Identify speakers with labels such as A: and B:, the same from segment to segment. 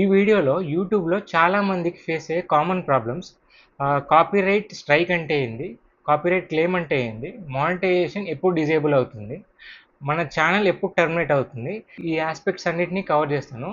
A: ఈ వీడియోలో యూట్యూబ్లో చాలా మందికి ఫేస్ అయ్యే కామన్ ప్రాబ్లమ్స్ కాపీరైట్ స్ట్రైక్ అంటే ఏంది కాపీరైట్ క్లెయిమ్ అంటే ఏంది మానిటైజేషన్ ఎప్పుడు డిజేబుల్ అవుతుంది మన ఛానల్ ఎప్పుడు టర్మినేట్ అవుతుంది ఈ ఆస్పెక్ట్స్ అన్నిటినీ కవర్ చేస్తాను.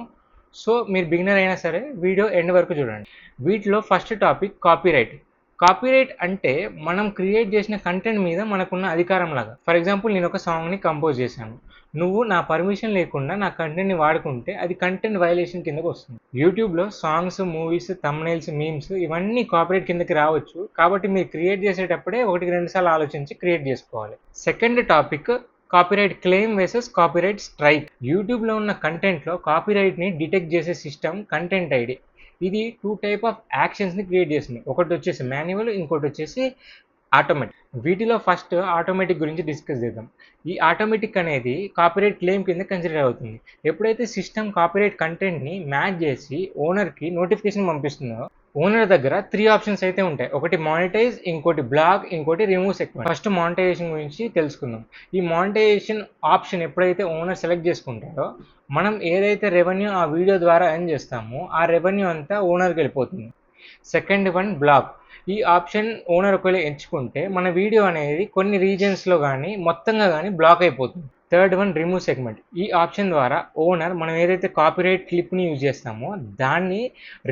A: సో మీరు బిగినర్ అయినా సరే వీడియో ఎండ్ వరకు చూడండి. వీటిలో ఫస్ట్ టాపిక్ కాపీరైట్ కాపీరైట్ అంటే మనం క్రియేట్ చేసిన కంటెంట్ మీద మనకున్న అధికారం లాగా. ఫర్ ఎగ్జాంపుల్ నేను ఒక సాంగ్ని కంపోజ్ చేశాను. నువ్వు నా పర్మిషన్ లేకుండా నా కంటెంట్ని వాడుకుంటే అది కంటెంట్ వైలేషన్ కిందకు వస్తుంది. యూట్యూబ్లో సాంగ్స్ మూవీస్ తమ్నైల్స్ మీమ్స్ ఇవన్నీ కాపీరైట్ కిందకి రావచ్చు. కాబట్టి మీరు క్రియేట్ చేసేటప్పుడే ఒకటికి రెండు సార్లు ఆలోచించి క్రియేట్ చేసుకోవాలి. Second topic copyright claim versus copyright strike యూట్యూబ్లో ఉన్న కంటెంట్లో కాపీరైట్ని డిటెక్ట్ చేసే సిస్టమ్ కంటెంట్ ఐడి ఇది టూ టైప్ ఆఫ్ యాక్షన్స్ని క్రియేట్ చేస్తుంది. ఒకటి వచ్చేసి మాన్యువల్ ఇంకోటి వచ్చేసి ఆటోమేటిక్. వీటిలో ఫస్ట్ ఆటోమేటిక్ గురించి డిస్కస్ చేద్దాం. ఈ ఆటోమేటిక్ అనేది కాపీరైట్ క్లెయిమ్ కింద కన్సిడర్ అవుతుంది. ఎప్పుడైతే సిస్టమ్ కాపీరైట్ కంటెంట్ని మ్యాచ్ చేసి ఓనర్కి నోటిఫికేషన్ పంపిస్తుందో ఓనర్ దగ్గర త్రీ ఆప్షన్స్ అయితే ఉంటాయి. ఒకటి మానిటైజ్ ఇంకోటి బ్లాక్ ఇంకోటి రిమూవ్ సెగ్మెంట్ ఫస్ట్ మానిటైజేషన్ గురించి తెలుసుకుందాం. ఈ మానిటైజేషన్ ఆప్షన్ ఎప్పుడైతే ఓనర్ సెలెక్ట్ చేసుకుంటారో మనం ఏదైతే రెవెన్యూ ఆ వీడియో ద్వారా ఎర్న్ చేస్తామో ఆ రెవెన్యూ అంతా ఓనర్కి వెళ్ళిపోతుంది. Second one block. ఈ ఆప్షన్ ఓనర్ ఒకవేళ ఎంచుకుంటే మన వీడియో అనేది కొన్ని రీజన్స్లో కానీ మొత్తంగా కానీ బ్లాక్ అయిపోతుంది. Third one remove segment. ఈ ఆప్షన్ ద్వారా ఓనర్ మనం ఏదైతే కాపీరైట్ క్లిప్ని యూజ్ చేస్తామో దాన్ని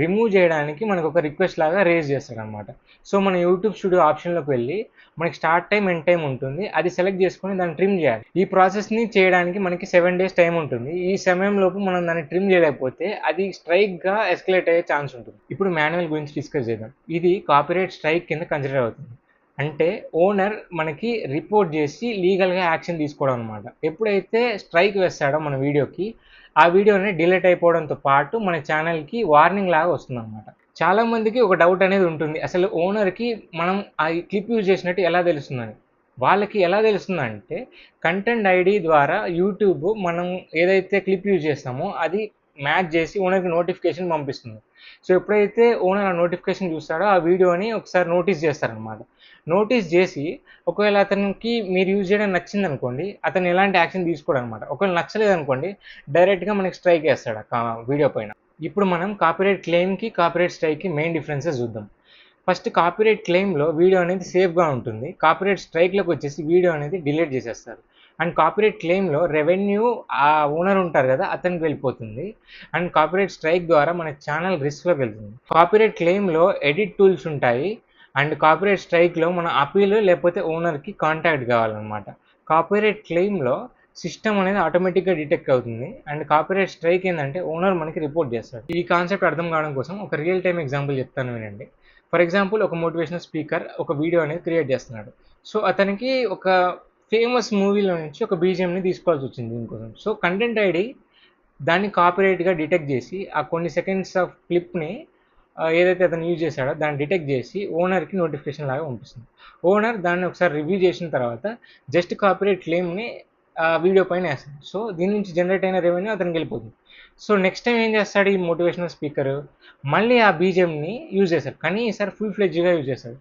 A: రిమూవ్ చేయడానికి మనకు ఒక రిక్వెస్ట్ లాగా రేజ్ చేస్తాడు అనమాట సో మన యూట్యూబ్ స్టూడియో ఆప్షన్లోకి వెళ్ళి మనకి స్టార్ట్ టైం ఎండ్ టైం ఉంటుంది. అది సెలెక్ట్ చేసుకొని దాన్ని ట్రిమ్ చేయాలి. ఈ ప్రాసెస్ని చేయడానికి మనకి సెవెన్ డేస్ టైం ఉంటుంది. ఈ సమయంలోపు మనం దాన్ని ట్రిమ్ చేయలేకపోతే అది స్ట్రైక్గా ఎస్కలేట్ అయ్యే ఛాన్స్ ఉంటుంది. ఇప్పుడు మాన్యువల్ గురించి డిస్కస్ చేద్దాం. ఇది కాపీరైట్ స్ట్రైక్ కింద కన్సిడర్ అవుతుంది. అంటే ఓనర్ మనకి రిపోర్ట్ చేసి లీగల్గా యాక్షన్ తీసుకోవడం అనమాట ఎప్పుడైతే స్ట్రైక్ వేస్తాడో మన వీడియోకి ఆ వీడియోని డిలీట్ అయిపోవడంతో పాటు మన ఛానల్కి వార్నింగ్ లాగా వస్తుంది అనమాట చాలామందికి ఒక డౌట్ అనేది ఉంటుంది. అసలు ఓనర్కి మనం ఆ క్లిప్ యూజ్ చేసినట్టు ఎలా తెలుస్తుందని? వాళ్ళకి ఎలా తెలుస్తుందంటే కంటెంట్ ఐడి ద్వారా యూట్యూబ్ మనం ఏదైతే క్లిప్ యూజ్ చేస్తామో అది మ్యాచ్ చేసి ఓనర్కి నోటిఫికేషన్ పంపిస్తుంది. సో ఎప్పుడైతే ఓనర్ ఆ నోటిఫికేషన్ చూస్తాడో ఆ వీడియోని ఒకసారి నోటీస్ చేస్తారనమాట నోటీస్ చేసి ఒకవేళ అతనికి మీరు యూజ్ చేయడం నచ్చింది అనుకోండి అతను ఎలాంటి యాక్షన్ తీసుకోడు అనమాట ఒకవేళ నచ్చలేదు అనుకోండి డైరెక్ట్గా మనకి స్ట్రైక్ వేస్తాడు ఆ వీడియో పైన. ఇప్పుడు మనం కాపీరైట్ క్లెయిమ్కి కాపీరైట్ స్ట్రైక్కి మెయిన్ డిఫరెన్సెస్ చూద్దాం. ఫస్ట్ కాపీరైట్ క్లెయిమ్లో వీడియో అనేది సేఫ్గా ఉంటుంది. కాపీరైట్ స్ట్రైక్లోకి వచ్చేసి వీడియో అనేది డిలీట్ చేసేస్తారు. అండ్ కాపీరైట్ క్లెయిమ్లో రెవెన్యూ ఆ ఓనర్ ఉంటారు కదా అతనికి వెళ్ళిపోతుంది. అండ్ కాపీరైట్ స్ట్రైక్ ద్వారా మన ఛానల్ రిస్క్లోకి వెళ్తుంది. కాపీరైట్ క్లెయిమ్లో ఎడిట్ టూల్స్ ఉంటాయి. అండ్ కాపీరైట్ స్ట్రైక్లో మన అపీల్ లేకపోతే ఓనర్కి కాంటాక్ట్ కావాలన్నమాట. కాపీరైట్ క్లెయిమ్లో సిస్టమ్ అనేది ఆటోమేటిక్గా డిటెక్ట్ అవుతుంది. అండ్ కాపీరైట్ స్ట్రైక్ ఏంటంటే ఓనర్ మనకి రిపోర్ట్ చేస్తాడు. ఈ కాన్సెప్ట్ అర్థం కావడం కోసం ఒక రియల్ టైం ఎగ్జాంపుల్ చెప్తాను వినండి. ఫర్ ఎగ్జాంపుల్ ఒక మోటివేషనల్ స్పీకర్ ఒక వీడియో అనేది క్రియేట్ చేస్తున్నాడు. సో అతనికి ఒక ఫేమస్ మూవీలో నుంచి ఒక బీజిఎంని తీసుకోవాల్సి వచ్చింది దీనికోసం. సో కంటెంట్ ఐడి దాన్ని కాపీరైట్గా డిటెక్ట్ చేసి ఆ కొన్ని సెకండ్స్ ఆఫ్ క్లిప్ని ఏదైతే అతను యూజ్ చేశాడో దాన్ని డిటెక్ట్ చేసి ఓనర్కి నోటిఫికేషన్ లాగా పంపిస్తుంది. ఓనర్ దాన్ని ఒకసారి రివ్యూ చేసిన తర్వాత జస్ట్ కాపీరైట్ క్లెయిమ్ని వీడియో పైన వేస్తాడు సో దీని నుంచి జనరేట్ అయిన రెవెన్యూ అతనికి వెళ్ళిపోతుంది. సో నెక్స్ట్ టైం ఏం చేస్తాడు ఈ మోటివేషనల్ స్పీకర్ మళ్ళీ ఆ బీజిఎంని యూజ్ చేస్తాడు. కానీ ఈసారి ఫుల్ ఫ్లెడ్జ్గా యూజ్ చేస్తాడు.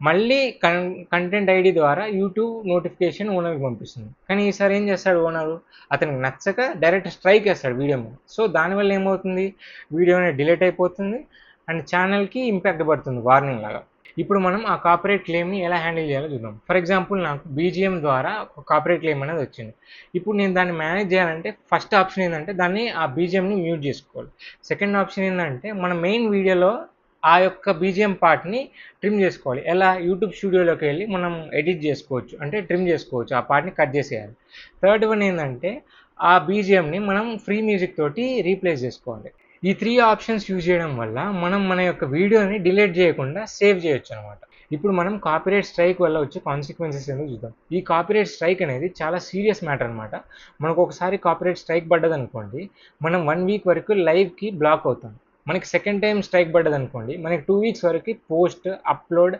A: మళ్ళీ కన్ కంటెంట్ ఐడి ద్వారా యూట్యూబ్ నోటిఫికేషన్ ఓనర్కి పంపిస్తుంది. కానీ ఈసారి ఏం చేస్తాడు ఓనరు అతనికి నచ్చక డైరెక్ట్ స్ట్రైక్ వేస్తాడు వీడియో మీద. సో దానివల్ల ఏమవుతుంది? వీడియో అనేది డిలీట్ అయిపోతుంది అండ్ ఛానల్కి ఇంపాక్ట్ పడుతుంది వార్నింగ్ లాగా. ఇప్పుడు మనం ఆ కాపరేట్ క్లెయిమ్ని ఎలా హ్యాండిల్ చేయాలో చూద్దాం. ఫర్ ఎగ్జాంపుల్ నాకు బీజిఎం ద్వారా ఒక క్లెయిమ్ అనేది వచ్చింది. ఇప్పుడు నేను దాన్ని మేనేజ్ చేయాలంటే ఫస్ట్ ఆప్షన్ ఏంటంటే దాన్ని ఆ బీజిఎంని మ్యూట్ చేసుకోవాలి. సెకండ్ ఆప్షన్ ఏంటంటే మన మెయిన్ వీడియోలో ఆ యొక్క బీజిఎం పార్ట్ని ట్రిమ్ చేసుకోవాలి. ఎలా? యూట్యూబ్ స్టూడియోలోకి వెళ్ళి మనం ఎడిట్ చేసుకోవచ్చు. అంటే ట్రిమ్ చేసుకోవచ్చు. ఆ పార్ట్ని కట్ చేసేయాలి. థర్డ్ వన్ ఏంటంటే ఆ బీజిఎంని మనం ఫ్రీ మ్యూజిక్ తోటి రీప్లేస్ చేసుకోవాలి. ఈ త్రీ ఆప్షన్స్ యూజ్ చేయడం వల్ల మనం మన యొక్క వీడియోని డిలీట్ చేయకుండా సేవ్ చేయొచ్చు అనమాట ఇప్పుడు మనం కాపీరైట్ స్ట్రైక్ వల్ల వచ్చే కాన్సిక్వెన్సెస్ ఏందో చూద్దాం. ఈ కాపీరైట్ స్ట్రైక్ అనేది చాలా సీరియస్ మ్యాటర్ అనమాట మనకు ఒకసారి కాపీరైట్ స్ట్రైక్ పడ్డదనుకోండి మనం వన్ వీక్ వరకు లైవ్కి బ్లాక్ అవుతాం. మనకి సెకండ్ టైం స్ట్రైక్ పడ్డదనుకోండి మనకి టూ వీక్స్ వరకు post upload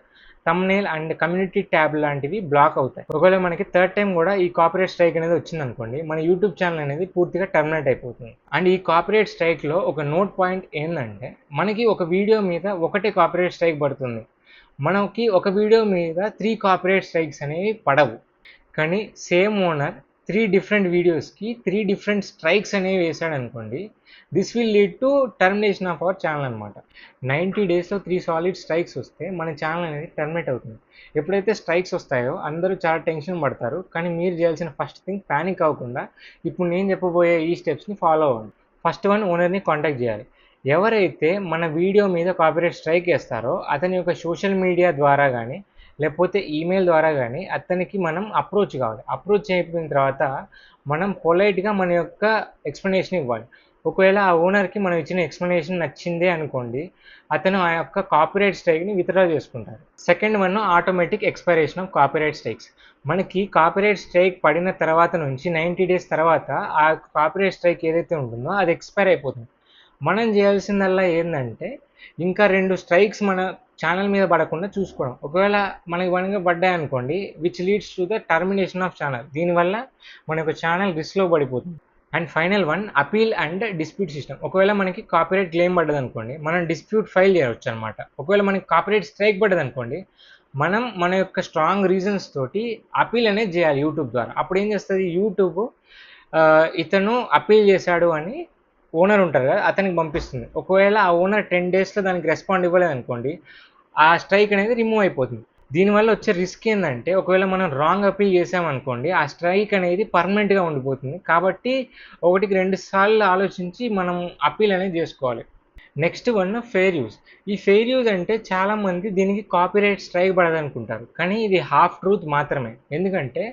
A: thumbnail and community tab లాంటివి బ్లాక్ అవుతాయి. ఒకవేళ మనకి థర్డ్ టైం కూడా ఈ కాపరేట్ స్ట్రైక్ అనేది వచ్చింది అనుకోండి మన యూట్యూబ్ ఛానల్ అనేది పూర్తిగా టర్మినేట్ అయిపోతుంది. అండ్ ఈ కాపరేట్ స్ట్రైక్లో ఒక నోట్ పాయింట్ ఏంటంటే మనకి ఒక వీడియో మీద ఒకటే కాపరేట్ స్ట్రైక్ పడుతుంది. మనకి ఒక వీడియో మీద త్రీ కాపరేట్ స్ట్రైక్స్ అనేవి పడవు. కానీ సేమ్ ఓనర్ త్రీ డిఫరెంట్ వీడియోస్కి త్రీ డిఫరెంట్ స్ట్రైక్స్ అనేవి వేసాడు అనుకోండి this will lead to termination of our channel అనమాట నైంటీ డేస్లో త్రీ సాలిడ్ స్ట్రైక్స్ వస్తే మన ఛానల్ అనేది టర్మినేట్ అవుతుంది. ఎప్పుడైతే స్ట్రైక్స్ వస్తాయో అందరూ చాలా టెన్షన్ పడతారు కానీ మీరు చేయాల్సిన ఫస్ట్ థింగ్ ప్యానిక్ అవ్వకుండా ఇప్పుడు నేను చెప్పబోయే ఈ స్టెప్స్ని ఫాలో అవ్వండి. ఫస్ట్ వన్ ఓనర్ని కాంటాక్ట్ చేయాలి. ఎవరైతే మన వీడియో మీద కాపీరైట్ స్ట్రైక్ వేస్తారో అతని యొక్క సోషల్ మీడియా ద్వారా కానీ లేకపోతే ఈమెయిల్ ద్వారా కానీ అతనికి మనం అప్రోచ్ కావాలి. అప్రోచ్ అయిపోయిన తర్వాత మనం పొలైట్గా మన యొక్క ఎక్స్ప్లెనేషన్ ఇవ్వాలి. ఒకవేళ ఆ ఓనర్కి మనం ఇచ్చిన ఎక్స్ప్లెనేషన్ నచ్చిందే అనుకోండి అతను ఆ యొక్క కాపీరైట్ స్ట్రైక్ని విత్డ్రా చేసుకుంటారు second one automatic expiration of copyright strikes మనకి కాపీరైట్ స్ట్రైక్ పడిన తర్వాత నుంచి నైంటీ డేస్ తర్వాత ఆ కాపీరైట్ స్ట్రైక్ ఏదైతే ఉంటుందో అది ఎక్స్పైర్ అయిపోతుంది. మనం చేయాల్సిందల్లా ఏంటంటే ఇంకా రెండు స్ట్రైక్స్ మన ఛానల్ మీద పడకుండా చూసుకోవడం. ఒకవేళ మనకి వనగా పడ్డాయి అనుకోండి which leads to the termination of channel దీనివల్ల మన యొక్క ఛానల్ రిస్క్లో పడిపోతుంది. And final one appeal and dispute system ఒకవేళ మనకి కాపీరైట్ క్లెయిమ్ పడ్డది అనుకోండి మనం డిస్ప్యూట్ ఫైల్ చేయవచ్చు అనమాట ఒకవేళ మనకి కాపీరైట్ స్ట్రైక్ పడ్డది అనుకోండి మనం మన యొక్క స్ట్రాంగ్ రీజన్స్ తోటి అపీల్ అనేది చేయాలి యూట్యూబ్ ద్వారా. అప్పుడు ఏం చేస్తుంది యూట్యూబ్ ఇతను అపీల్ చేశాడు అని ఓనర్ ఉంటారు కదా అతనికి పంపిస్తుంది. ఒకవేళ ఆ ఓనర్ టెన్ డేస్లో దానికి రెస్పాండ్ ఇవ్వలేదు అనుకోండి ఆ స్ట్రైక్ అనేది రిమూవ్ అయిపోతుంది. దీనివల్ల వచ్చే రిస్క్ ఏంటంటే ఒకవేళ మనం రాంగ్ అపీల్ చేసామనుకోండి ఆ స్ట్రైక్ అనేది పర్మనెంట్గా ఉండిపోతుంది. కాబట్టి ఒకటికి రెండు సార్లు ఆలోచించి మనం అపీల్ అనేది చేసుకోవాలి. Next one fair use. ఈ ఫెయిర్ యూజ్ అంటే చాలామంది దీనికి కాపీరైట్ స్ట్రైక్ పడదనుకుంటారు. కానీ ఇది హాఫ్ ట్రూత్ మాత్రమే. ఎందుకంటే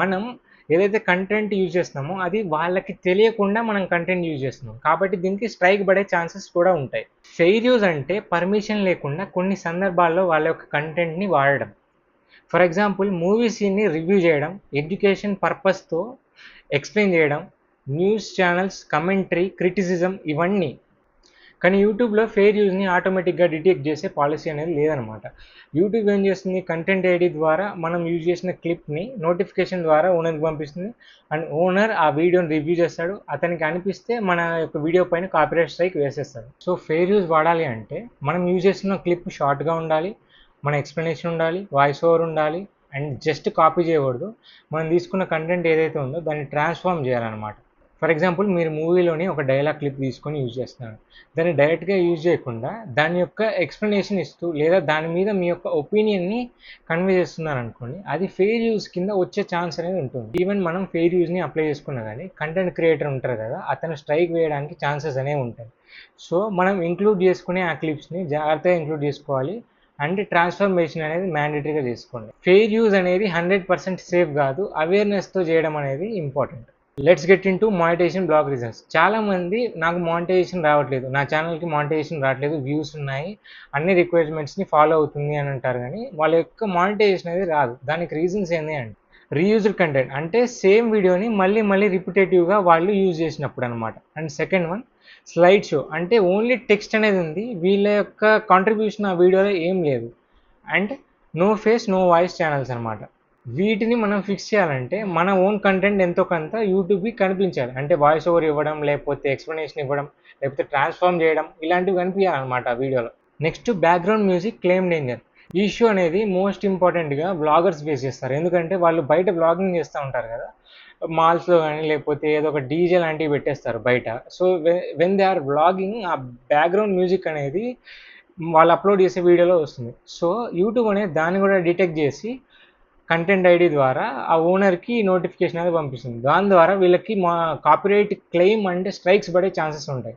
A: మనం ఏదైతే కంటెంట్ యూజ్ చేస్తున్నామో అది వాళ్ళకి తెలియకుండా మనం కంటెంట్ యూజ్ చేస్తున్నాం. కాబట్టి దీనికి స్ట్రైక్ పడే ఛాన్సెస్ కూడా ఉంటాయి. ఫెయిర్ యూజ్ అంటే పర్మిషన్ లేకుండా కొన్ని సందర్భాల్లో వాళ్ళ యొక్క కంటెంట్ని వాడడం. ఫర్ ఎగ్జాంపుల్ మూవీ సీన్ని రివ్యూ చేయడం ఎడ్యుకేషన్ పర్పస్తో ఎక్స్ప్లెయిన్ చేయడం న్యూస్ ఛానల్స్ కమెంటరీ క్రిటిసిజం ఇవన్నీ కానీ యూట్యూబ్లో ఫెయిర్ యూజ్ని ఆటోమేటిక్గా డిటెక్ట్ చేసే పాలసీ అనేది లేదనమాట. యూట్యూబ్ ఏం చేస్తుంది? కంటెంట్ ఐడి ద్వారా మనం యూజ్ చేసిన క్లిప్ని నోటిఫికేషన్ ద్వారా ఓనర్కి పంపిస్తుంది. అండ్ ఓనర్ ఆ వీడియోని రివ్యూ చేస్తాడు. అతనికి అనిపిస్తే మన యొక్క వీడియో పైన కాపీరైట్ స్ట్రైక్ వేసేస్తాడు. సో ఫెయిర్ యూజ్ వాడాలి అంటే మనం యూజ్ చేస్తున్న క్లిప్ షార్ట్గా ఉండాలి. మన ఎక్స్ప్లెనేషన్ ఉండాలి. వాయిస్ ఓవర్ ఉండాలి. అండ్ జస్ట్ కాపీ చేయకూడదు. మనం తీసుకున్న కంటెంట్ ఏదైతే ఉందో దాన్ని ట్రాన్స్ఫార్మ్ చేయాలన్నమాట. ఫర్ ఎగ్జాంపుల్ మీరు మూవీలోని ఒక డైలాగ్ క్లిప్ తీసుకొని యూజ్ చేస్తున్నారు. దాన్ని డైరెక్ట్గా యూజ్ చేయకుండా దాని యొక్క ఎక్స్ప్లెనేషన్ ఇస్తూ లేదా దాని మీద మీ యొక్క ఒపీనియన్ని కన్వే చేస్తున్నారు అనుకోండి అది ఫెయిర్ యూజ్ కింద వచ్చే ఛాన్స్ అనేది ఉంటుంది. ఈవెన్ మనం ఫెయిర్ యూజ్ని అప్లై చేసుకున్నా కానీ కంటెంట్ క్రియేటర్ ఉంటారు కదా అతను స్ట్రైక్ వేయడానికి ఛాన్సెస్ అనేవి ఉంటాయి. సో మనం ఇంక్లూడ్ చేసుకునే ఆ క్లిప్స్ని జాగ్రత్తగా ఇంక్లూడ్ చేసుకోవాలి అండ్ ట్రాన్స్ఫర్మేషన్ అనేది మ్యాండేటరీగా చేసుకోండి. ఫెయిర్ యూజ్ అనేది హండ్రెడ్ పర్సెంట్ సేఫ్ కాదు అవేర్నెస్తో చేయడం అనేది important let's get in to monetization block reasons చాలామంది నాకు మానిటైజేషన్ రావట్లేదు. నా ఛానల్కి మానిటైజేషన్ రావట్లేదు. వ్యూస్ ఉన్నాయి. అన్ని రిక్వైర్మెంట్స్ని ఫాలో అవుతుంది అని అంటారు కానీ వాళ్ళ యొక్క మానిటైజేషన్ అనేది రాదు. దానికి రీజన్స్ ఏంటి అంటే రీయూజ్డ్ కంటెంట్ అంటే సేమ్ వీడియోని మళ్ళీ మళ్ళీ రిపిటేటివ్గా వాళ్ళు యూజ్ చేసినప్పుడు అనమాట and second one slide show అంటే ఓన్లీ టెక్స్ట్ అనేది ఉంది. వీళ్ళ యొక్క కాంట్రిబ్యూషన్ ఆ వీడియోలో ఏం లేదు. And no face no voice channels అనమాట వీటిని మనం ఫిక్స్ చేయాలంటే మన ఓన్ కంటెంట్ ఎంతో కొంత యూట్యూబ్కి కనిపించాలి. అంటే వాయిస్ ఓవర్ ఇవ్వడం లేకపోతే ఎక్స్ప్లెనేషన్ ఇవ్వడం లేకపోతే ట్రాన్స్ఫార్మ్ చేయడం ఇలాంటివి కనిపించాలన్నమాట ఆ వీడియోలో next background music claim danger ఈ ఇష్యూ అనేది మోస్ట్ ఇంపార్టెంట్గా బ్లాగర్స్ ఫేస్ చేస్తారు. ఎందుకంటే వాళ్ళు బయట బ్లాగింగ్ చేస్తూ ఉంటారు కదా. మాల్స్లో కానీ లేకపోతే ఏదో ఒక డీజే లాంటివి పెట్టేస్తారు బయట. So when they are blogging ఆ బ్యాక్గ్రౌండ్ మ్యూజిక్ అనేది వాళ్ళు అప్లోడ్ చేసే వీడియోలో వస్తుంది. సో యూట్యూబ్ అనేది దాన్ని కూడా డిటెక్ట్ చేసి కంటెంట్ ఐడి ద్వారా ఆ ఓనర్కి నోటిఫికేషన్ అనేది పంపిస్తుంది. దాని ద్వారా వీళ్ళకి మా కాపీరైట్ క్లెయిమ్ అంటే స్ట్రైక్స్ పడే ఛాన్సెస్ ఉంటాయి.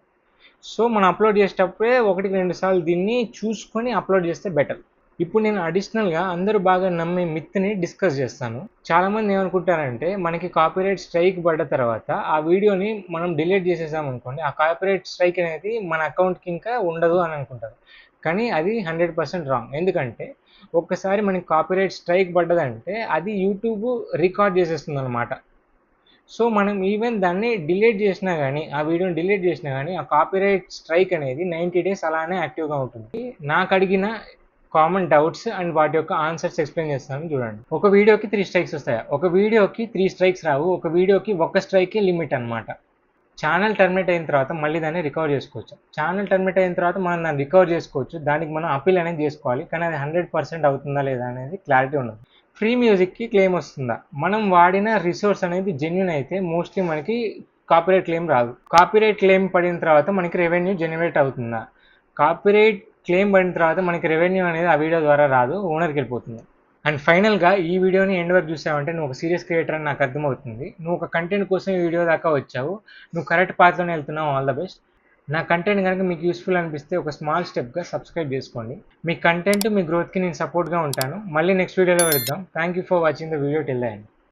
A: సో మనం అప్లోడ్ చేసేటప్పుడే ఒకటికి రెండు సార్లు దీన్ని చూసుకొని అప్లోడ్ చేస్తే బెటర్ ఇప్పుడు నేను అడిషనల్గా అందరూ బాగా నమ్మే మిత్ని డిస్కస్ చేస్తాను. చాలామంది ఏమనుకుంటారంటే మనకి కాపీరైట్ స్ట్రైక్ పడ్డ తర్వాత ఆ వీడియోని మనం డిలీట్ చేసేసాం అనుకోండి ఆ కాపీరైట్ స్ట్రైక్ అనేది మన అకౌంట్కి ఇంకా ఉండదు అని అనుకుంటారు. కానీ అది హండ్రెడ్ పర్సెంట్ రాంగ్ ఎందుకంటే ఒక్కసారి మనకి కాపీరైట్ స్ట్రైక్ పడ్డదంటే అది యూట్యూబ్ రికార్డ్ చేసేస్తుంది అనమాట సో మనం ఈవెన్ దాన్ని డిలీట్ చేసినా కానీ ఆ వీడియోని డిలీట్ చేసినా కానీ ఆ కాపీరైట్ స్ట్రైక్ అనేది నైంటీ డేస్ అలానే యాక్టివ్గా ఉంటుంది. నాకు అడిగిన కామన్ డౌట్స్ అండ్ వాటి యొక్క ఆన్సర్స్ ఎక్స్ప్లెయిన్ చేస్తాను చూడండి. ఒక వీడియోకి త్రీ స్ట్రైక్స్ వస్తాయి? ఒక వీడియోకి త్రీ స్ట్రైక్స్ రావు. ఒక వీడియోకి ఒక స్ట్రైకే లిమిట్ అనమాట ఛానల్ టర్మినేట్ అయిన తర్వాత మళ్ళీ దాన్ని రికవర్ చేసుకోవచ్చు. ఛానల్ టర్మినేట్ అయిన తర్వాత మనం దాన్ని రికవర్ చేసుకోవచ్చు. దానికి మనం అపీల్ అనేది చేసుకోవాలి. కానీ అది హండ్రెడ్ పర్సెంట్ అవుతుందా లేదా అనేది క్లారిటీ ఉండదు. ఫ్రీ మ్యూజిక్కి క్లెయిమ్ వస్తుందా? మనం వాడిన రిసోర్స్ అనేది జెన్యున్ అయితే మోస్ట్లీ మనకి కాపీరైట్ క్లెయిమ్ రాదు. కాపీరైట్ క్లెయిమ్ పడిన తర్వాత మనకి రెవెన్యూ జనరేట్ అవుతుందా? కాపీరైట్ క్లెయిమ్ పడిన తర్వాత మనకి రెవెన్యూ అనేది ఆ వీడియో ద్వారా రాదు. ఓనర్కి వెళ్ళిపోతుంది. అండ్ ఫైనల్గా ఈ వీడియోని ఎండ్ వరకు చూసావంటే నువ్వు ఒక సీరియస్ క్రియేటర్ అని నాకు అర్థమవుతుంది. నువ్వు ఒక కంటెంట్ కోసం ఈ వీడియో దాకా వచ్చావు. నువ్వు కరెక్ట్ పాత్రలోనే వెళ్తున్నావు. ఆల్ ద బెస్ట్ నా కంటెంట్ కనుక మీకు యూస్ఫుల్ అనిపిస్తే ఒక స్మాల్ స్టెప్గా సబ్స్క్రైబ్ చేసుకోండి. మీ కంటెంట్ మీ గ్రోత్కి నేను సపోర్ట్గా ఉంటాను. మళ్ళీ నెక్స్ట్ వీడియోలో వెళ్దాం. Thank you for watching the video till the end